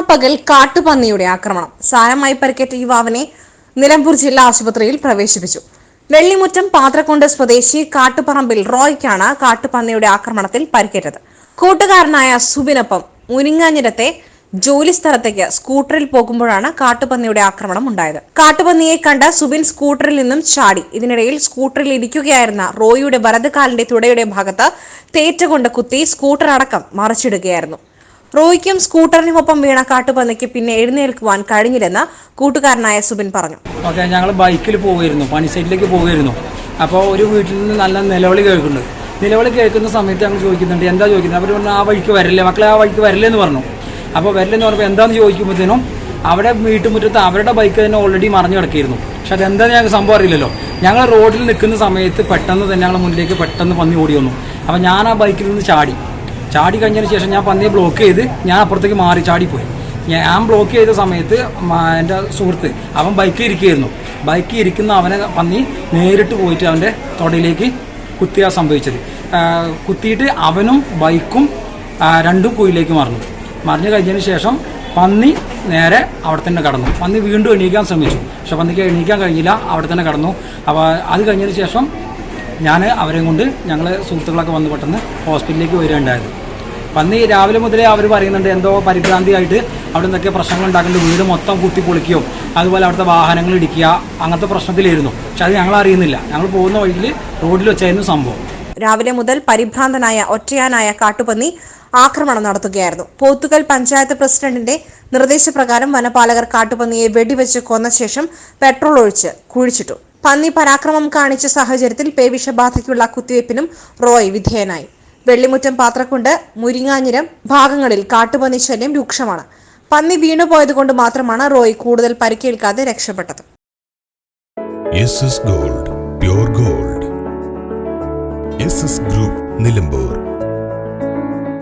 രാപ്പകൽ കാട്ടുപന്നിയുടെ ആക്രമണം. സാരമായി പരിക്കേറ്റ യുവാവിനെ നിലമ്പൂർ ജില്ലാ ആശുപത്രിയിൽ പ്രവേശിപ്പിച്ചു. വെള്ളിമുറ്റം പാത്രക്കുണ്ട് സ്വദേശി കാട്ടുപറമ്പിൽ റോയ്ക്കാണ് കാട്ടുപന്നിയുടെ ആക്രമണത്തിൽ പരിക്കേറ്റത്. കൂട്ടുകാരനായ സുബിനൊപ്പം മുരിങ്ങാഞ്ഞിരത്തെ ജോലി സ്ഥലത്തേക്ക് സ്കൂട്ടറിൽ പോകുമ്പോഴാണ് കാട്ടുപന്നിയുടെ ആക്രമണം ഉണ്ടായത്. കാട്ടുപന്നിയെ കണ്ട സുബിൻ സ്കൂട്ടറിൽ നിന്നും ചാടി. ഇതിനിടയിൽ സ്കൂട്ടറിൽ ഇരിക്കുകയായിരുന്ന റോയിയുടെ വലതുകാലിന്റെ തുടയുടെ ഭാഗത്ത് തേറ്റ കൊണ്ട് കുത്തി സ്കൂട്ടർ അടക്കം മറിച്ചിടുകയായിരുന്നു. റോയ്ക്കും സ്കൂട്ടറിനുമൊപ്പം വീണ കാട്ടുപന്നിക്ക് പിന്നെ എഴുന്നേൽക്കുവാൻ കഴിഞ്ഞില്ലെന്ന് കൂട്ടുകാരനായ സുബിൻ പറഞ്ഞു. ഓക്കെ ഞങ്ങൾ ബൈക്കിൽ പോകുമായിരുന്നു പണി സൈഡിലേക്ക് പോകുമായിരുന്നു അപ്പോൾ ഒരു വീട്ടിൽ നിന്ന് നല്ല നിലവിളി കേൾക്കുന്നുണ്ട്. നിലവിളി കേൾക്കുന്ന സമയത്ത് ഞങ്ങൾ ചോദിക്കുന്നുണ്ട് എന്താ ചോദിക്കുന്നത് അവർ പറഞ്ഞു ആ വഴിക്ക് വരല്ലേ മക്കളെ ആ വഴിക്ക് വരല്ലേ എന്ന് പറഞ്ഞു. അപ്പോൾ വരില്ലെന്ന് പറഞ്ഞപ്പോൾ എന്താണെന്ന് ചോദിക്കുമ്പോഴത്തേനും അവിടെ വീട്ടുമുറ്റത്ത് അവരുടെ ബൈക്ക് തന്നെ ഓൾറെഡി മറിഞ്ഞു കിടക്കിയിരുന്നു. പക്ഷെ അതെന്താണെന്ന് ഞങ്ങൾക്ക് സംഭവം അറിയില്ലല്ലോ. ഞങ്ങൾ റോഡിൽ നിൽക്കുന്ന സമയത്ത് പെട്ടെന്ന് തന്നെ ഞങ്ങളുടെ മുന്നിലേക്ക് പെട്ടെന്ന് പന്നി ഓടി വന്നു. അപ്പോൾ ഞാൻ ആ ബൈക്കിൽ നിന്ന് ചാടി. ചാടി കഴിഞ്ഞതിന് ശേഷം ഞാൻ പന്നിയെ ബ്ലോക്ക് ചെയ്ത് ഞാൻ അപ്പുറത്തേക്ക് മാറി ചാടിപ്പോയി ഞാൻ ബ്ലോക്ക് ചെയ്ത സമയത്ത് എന്റെ സുഹൃത്ത് അവൻ ബൈക്കിൽ ഇരിക്കുകയായിരുന്നു. ബൈക്കിൽ ഇരിക്കുന്ന അവനെ പന്നി നേരിട്ട് പോയിട്ട് അവന്റെ തൊടയിലേക്ക് കുത്തിയ സംഭവിച്ചത്. കുത്തിയിട്ട് അവനും ബൈക്കും രണ്ടും കുയിലേക്ക് മറിഞ്ഞു. മറിഞ്ഞു കഴിഞ്ഞതിന് ശേഷം പന്നി നേരെ അവിടെ തന്നെ കടന്നു. പന്നി വീണ്ടും എണീക്കാൻ ശ്രമിച്ചു. പക്ഷെ പന്നിക്ക് എണീക്കാൻ കഴിഞ്ഞില്ല അവിടെ തന്നെ കടന്നു. അപ്പോൾ അത് കഴിഞ്ഞതിന് ശേഷം ഞാൻ അവരെയും കൊണ്ട് ഞങ്ങൾ സുഹൃത്തുക്കളൊക്കെ വന്ന് പെട്ടെന്ന് ഹോസ്പിറ്റലിലേക്ക് വരികയുണ്ടായത്. പന്നി രാവിലെ മുതലേ അവർ പറയുന്നുണ്ട് എന്തോ പരിഭ്രാന്തിയായിട്ട് അവിടെ നിന്നൊക്കെ പ്രശ്നങ്ങൾ ഉണ്ടാക്കുന്നുണ്ട്. വീട് മൊത്തം കുത്തി പൊളിക്കുകയോ അതുപോലെ അവിടുത്തെ വാഹനങ്ങൾ ഇടിക്കുക. അങ്ങനത്തെ പ്രശ്നത്തിലായിരുന്നു. പക്ഷെ അത് ഞങ്ങൾ അറിയുന്നില്ല. ഞങ്ങൾ പോകുന്ന വഴിയിൽ റോഡിൽ വെച്ചായിരുന്നു സംഭവം. രാവിലെ മുതൽ പരിഭ്രാന്തനായ ഒറ്റയാനായ കാട്ടുപന്നി ആക്രമണം നടത്തുകയായിരുന്നു. പോത്തുകൽ പഞ്ചായത്ത് പ്രസിഡന്റിന്റെ നിർദ്ദേശപ്രകാരം വനപാലകർ കാട്ടുപന്നിയെ വെടിവെച്ച് കൊന്ന ശേഷം പെട്രോൾ ഒഴിച്ച് കുഴിച്ചിട്ടു. പന്നി പരാക്രമം കാണിച്ച സാഹചര്യത്തിൽ പേവിഷബാധയ്ക്കുള്ള കുത്തിവയ്പ്പിനും റോയ് വിധേയനായി. വെള്ളിമുറ്റം പാത്രക്കുണ്ട് മുരിങ്ങാഞ്ഞിരം ഭാഗങ്ങളിൽ കാട്ടുപന്നി ശല്യം രൂക്ഷമാണ്. പന്നി വീണുപോയതുകൊണ്ട് മാത്രമാണ് റോയ് കൂടുതൽ പരിക്കേൽക്കാതെ രക്ഷപ്പെട്ടത്. Gold gold. ഗ്രൂപ്പ് നിലമ്പൂർ.